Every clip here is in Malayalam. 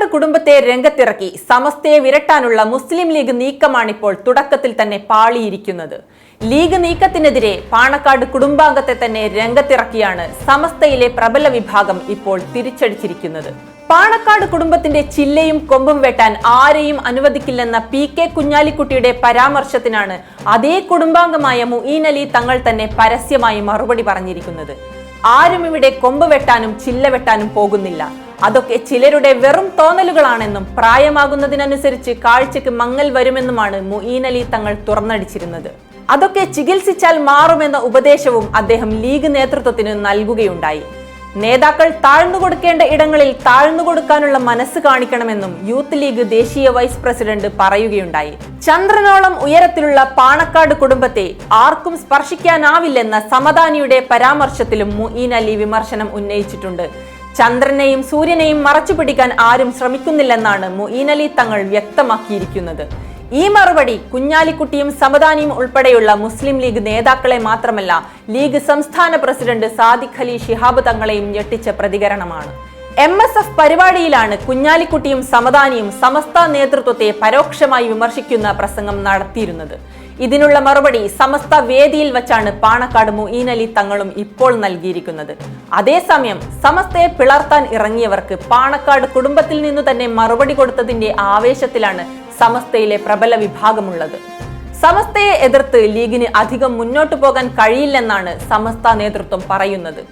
പാണക്കാട് കുടുംബത്തെ രംഗത്തിറക്കി സമസ്തയെ വിരട്ടാനുള്ള മുസ്ലിം ലീഗ് നീക്കമാണിപ്പോൾ തുടക്കത്തിൽ തന്നെ പാളിയിരിക്കുന്നത്. ലീഗ് നീക്കത്തിനെതിരെ പാണക്കാട് കുടുംബാംഗത്തെ തന്നെ രംഗത്തിറക്കിയാണ് സമസ്തയിലെ പ്രബല വിഭാഗം ഇപ്പോൾ തിരിച്ചടിച്ചിരിക്കുന്നത്. പാണക്കാട് കുടുംബത്തിന്റെ ചില്ലയും കൊമ്പും വെട്ടാൻ ആരെയും അനുവദിക്കില്ലെന്ന പി കെ കുഞ്ഞാലിക്കുട്ടിയുടെ പരാമർശത്തിനാണ് അതേ കുടുംബാംഗമായ മുഈൻ അലി തങ്ങൾ തന്നെ പരസ്യമായി മറുപടി പറഞ്ഞിരിക്കുന്നത്. ആരും ഇവിടെ കൊമ്പ് വെട്ടാനും ചില്ല വെട്ടാനും പോകുന്നില്ല. അതൊക്കെ ചിലരുടെ വെറും തോന്നലുകളാണെന്നും പ്രായമാകുന്നതിനനുസരിച്ച് കാഴ്ചക്ക് മങ്ങൽ വരുമെന്നുമാണ് മുഈൻ അലി തങ്ങൾ തുറന്നടിച്ചിരുന്നത്. അതൊക്കെ ചികിത്സിച്ചാൽ മാറുമെന്ന ഉപദേശവും അദ്ദേഹം ലീഗ് നേതൃത്വത്തിന് നൽകുകയുണ്ടായി. നേതാക്കൾ താഴ്ന്നു കൊടുക്കേണ്ട ഇടങ്ങളിൽ താഴ്ന്നു കൊടുക്കാനുള്ള മനസ്സ് കാണിക്കണമെന്നും യൂത്ത് ലീഗ് ദേശീയ വൈസ് പ്രസിഡന്റ് പറയുകയുണ്ടായി. ചന്ദ്രനോളം ഉയരത്തിലുള്ള പാണക്കാട് കുടുംബത്തെ ആർക്കും സ്പർശിക്കാനാവില്ലെന്ന സമദാനിയുടെ പരാമർശത്തിലും മുഈൻ അലി വിമർശനം ഉന്നയിച്ചിട്ടുണ്ട്. ചന്ദ്രനെയും സൂര്യനെയും മറച്ചു പിടിക്കാൻ ആരും ശ്രമിക്കുന്നില്ലെന്നാണ് മുഈൻ അലി തങ്ങൾ വ്യക്തമാക്കിയിരിക്കുന്നത്. ഈ മറുപടി കുഞ്ഞാലിക്കുട്ടിയും സമദാനിയും ഉൾപ്പെടെയുള്ള മുസ്ലിം ലീഗ് നേതാക്കളെ മാത്രമല്ല ലീഗ് സംസ്ഥാന പ്രസിഡന്റ് സാദിഖ് അലി ശിഹാബ് തങ്ങളെയും ഞെട്ടിച്ച പ്രതികരണമാണ്. എം എസ് എഫ് പരിപാടിയിലാണ് കുഞ്ഞാലിക്കുട്ടിയും സമദാനിയും സമസ്ത നേതൃത്വത്തെ പരോക്ഷമായി വിമർശിക്കുന്ന പ്രസംഗം നടത്തിയിരുന്നത്. ഇതിനുള്ള മറുപടി സമസ്ത വേദിയിൽ വച്ചാണ് പാണക്കാട് മുഈൻ അലി തങ്ങളും ഇപ്പോൾ നൽകിയിരിക്കുന്നത്. അതേസമയം സമസ്തയെ പിളർത്താൻ ഇറങ്ങിയവർക്ക് പാണക്കാട് കുടുംബത്തിൽ നിന്നു തന്നെ മറുപടി കൊടുത്തതിന്റെ ആവേശത്തിലാണ് സമസ്തയിലെ പ്രബല വിഭാഗമുള്ളത്. സമസ്തയെ എതിർത്ത് ലീഗിന് അധികം മുന്നോട്ടു പോകാൻ കഴിയില്ലെന്നാണ് സമസ്ത നേതൃത്വം പറയുന്നത്.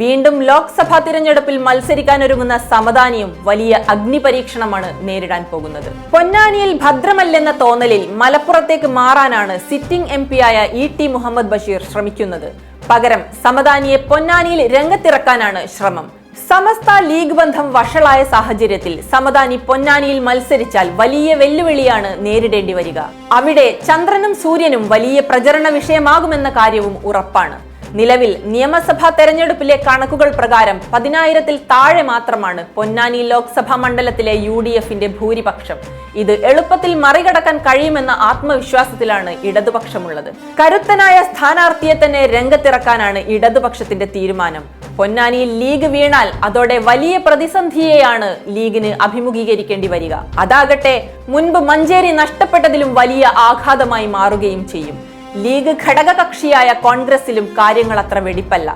വീണ്ടും ലോക്സഭാ തിരഞ്ഞെടുപ്പിൽ മത്സരിക്കാനൊരുങ്ങുന്ന സമദാനിയും വലിയ അഗ്നിപരീക്ഷണമാണ് നേരിടാൻ പോകുന്നത്. പൊന്നാനിയിൽ ഭദ്രമല്ലെന്ന തോന്നലിൽ മലപ്പുറത്തേക്ക് മാറാനാണ് സിറ്റിംഗ് എം ആയ ഇ ടി മുഹമ്മദ് ബഷീർ ശ്രമിക്കുന്നത്. പകരം സമദാനിയെ പൊന്നാനിയിൽ രംഗത്തിറക്കാനാണ് ശ്രമം. സമസ്ത ലീഗ് ബന്ധം വഷളായ സാഹചര്യത്തിൽ സമദാനി പൊന്നാനിയിൽ മത്സരിച്ചാൽ വലിയ വെല്ലുവിളിയാണ് നേരിടേണ്ടി വരിക. അവിടെ ചന്ദ്രനും സൂര്യനും വലിയ പ്രചരണ വിഷയമാകുമെന്ന കാര്യവും ഉറപ്പാണ്. നിലവിൽ നിയമസഭാ തെരഞ്ഞെടുപ്പിലെ കണക്കുകൾ പ്രകാരം പതിനായിരത്തിൽ താഴെ മാത്രമാണ് പൊന്നാനി ലോക്സഭാ മണ്ഡലത്തിലെ യു ഡി എഫിന്റെ ഭൂരിപക്ഷം. ഇത് എളുപ്പത്തിൽ മറികടക്കാൻ കഴിയുമെന്ന ആത്മവിശ്വാസത്തിലാണ് ഇടതുപക്ഷമുള്ളത്. കരുത്തനായ സ്ഥാനാർത്ഥിയെ തന്നെ രംഗത്തിറക്കാനാണ് ഇടതുപക്ഷത്തിന്റെ തീരുമാനം. പൊന്നാനിയിൽ ലീഗ് വീണാൽ അതോടെ വലിയ പ്രതിസന്ധിയെയാണ് ലീഗിന് അഭിമുഖീകരിക്കേണ്ടി വരിക. അതാകട്ടെ മുൻപ് മഞ്ചേരി നഷ്ടപ്പെട്ടതിലും വലിയ ആഘാതമായി മാറുകയും ചെയ്യും. ലീഗ് ഘടകകക്ഷിയായ കോൺഗ്രസിലും കാര്യങ്ങൾ അത്ര വെടിപ്പല്ല.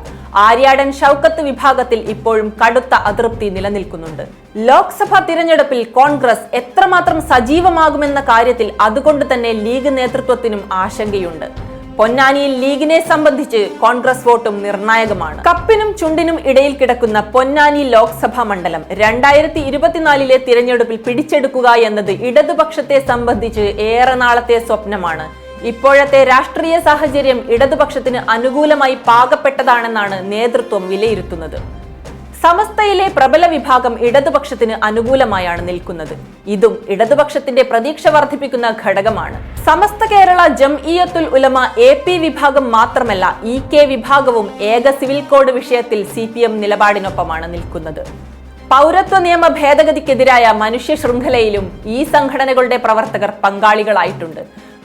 ആര്യാടൻ ഷൗക്കത്ത് വിഭാഗത്തിൽ ഇപ്പോഴും കടുത്ത അതൃപ്തി നിലനിൽക്കുന്നുണ്ട്. ലോക്സഭാ തിരഞ്ഞെടുപ്പിൽ കോൺഗ്രസ് എത്രമാത്രം സജീവമാകുമെന്ന കാര്യത്തിൽ അതുകൊണ്ട് തന്നെ ലീഗ് നേതൃത്വത്തിനും ആശങ്കയുണ്ട്. പൊന്നാനിയിൽ ലീഗിനെ സംബന്ധിച്ച് കോൺഗ്രസ് വോട്ടും നിർണായകമാണ്. കപ്പിനും ചുണ്ടിനും ഇടയിൽ കിടക്കുന്ന പൊന്നാനി ലോക്സഭാ മണ്ഡലം രണ്ടായിരത്തി ഇരുപത്തിനാലിലെ തിരഞ്ഞെടുപ്പിൽ പിടിച്ചെടുക്കുക എന്നത് ഇടതുപക്ഷത്തെ സംബന്ധിച്ച് ഏറെ നാളത്തെ സ്വപ്നമാണ്. ഇപ്പോഴത്തെ രാഷ്ട്രീയ സാഹചര്യം ഇടതുപക്ഷത്തിന് അനുകൂലമായി പാകപ്പെട്ടതാണെന്നാണ് നേതൃത്വം വിലയിരുത്തുന്നത്. സമസ്തയിലെ പ്രബല വിഭാഗം ഇടതുപക്ഷത്തിന് അനുകൂലമായാണ് നിൽക്കുന്നത്. ഇതും ഇടതുപക്ഷത്തിന്റെ പ്രതീക്ഷ വർദ്ധിപ്പിക്കുന്ന ഘടകമാണ്. സമസ്ത കേരള ജംഇയത്തുൽ ഉലമ എ പി വിഭാഗം മാത്രമല്ല ഇ കെ വിഭാഗവും ഏക സിവിൽ കോഡ് വിഷയത്തിൽ സി പി എം നിലപാടിനൊപ്പമാണ് നിൽക്കുന്നത്. പൗരത്വ നിയമ ഭേദഗതിക്കെതിരായ മനുഷ്യ ശൃംഖലയിലും ഈ സംഘടനകളുടെ പ്രവർത്തകർ പങ്കാളികളായിട്ടുണ്ട്.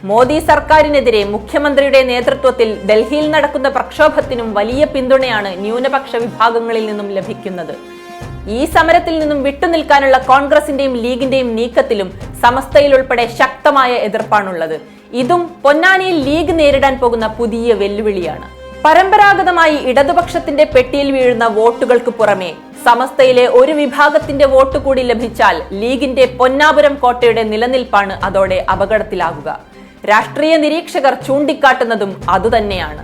മോദി സർക്കാരിനെതിരെ മുഖ്യമന്ത്രിയുടെ നേതൃത്വത്തിൽ ഡൽഹിയിൽ നടക്കുന്ന പ്രക്ഷോഭത്തിനും വലിയ പിന്തുണയാണ് ന്യൂനപക്ഷ വിഭാഗങ്ങളിൽ നിന്നും ലഭിക്കുന്നത്. ഈ സമരത്തിൽ നിന്നും വിട്ടുനിൽക്കാനുള്ള കോൺഗ്രസിന്റെയും ലീഗിന്റെയും നീക്കത്തിലും സമസ്തയിൽ ഉൾപ്പെടെ ശക്തമായ എതിർപ്പാണുള്ളത്. ഇതും പൊന്നാനിയിൽ ലീഗ് നേരിടാൻ പോകുന്ന പുതിയ വെല്ലുവിളിയാണ്. പരമ്പരാഗതമായി ഇടതുപക്ഷത്തിന്റെ പെട്ടിയിൽ വീഴുന്ന വോട്ടുകൾക്ക് പുറമെ സമസ്തയിലെ ഒരു വിഭാഗത്തിന്റെ വോട്ട് കൂടി ലഭിച്ചാൽ ലീഗിന്റെ പൊന്നാപുരം കോട്ടയുടെ നിലനിൽപ്പാണ് അതോടെ അപകടത്തിലാകുക. രാഷ്ട്രീയ നിരീക്ഷകർ ചൂണ്ടിക്കാട്ടുന്നതും അതുതന്നെയാണ്.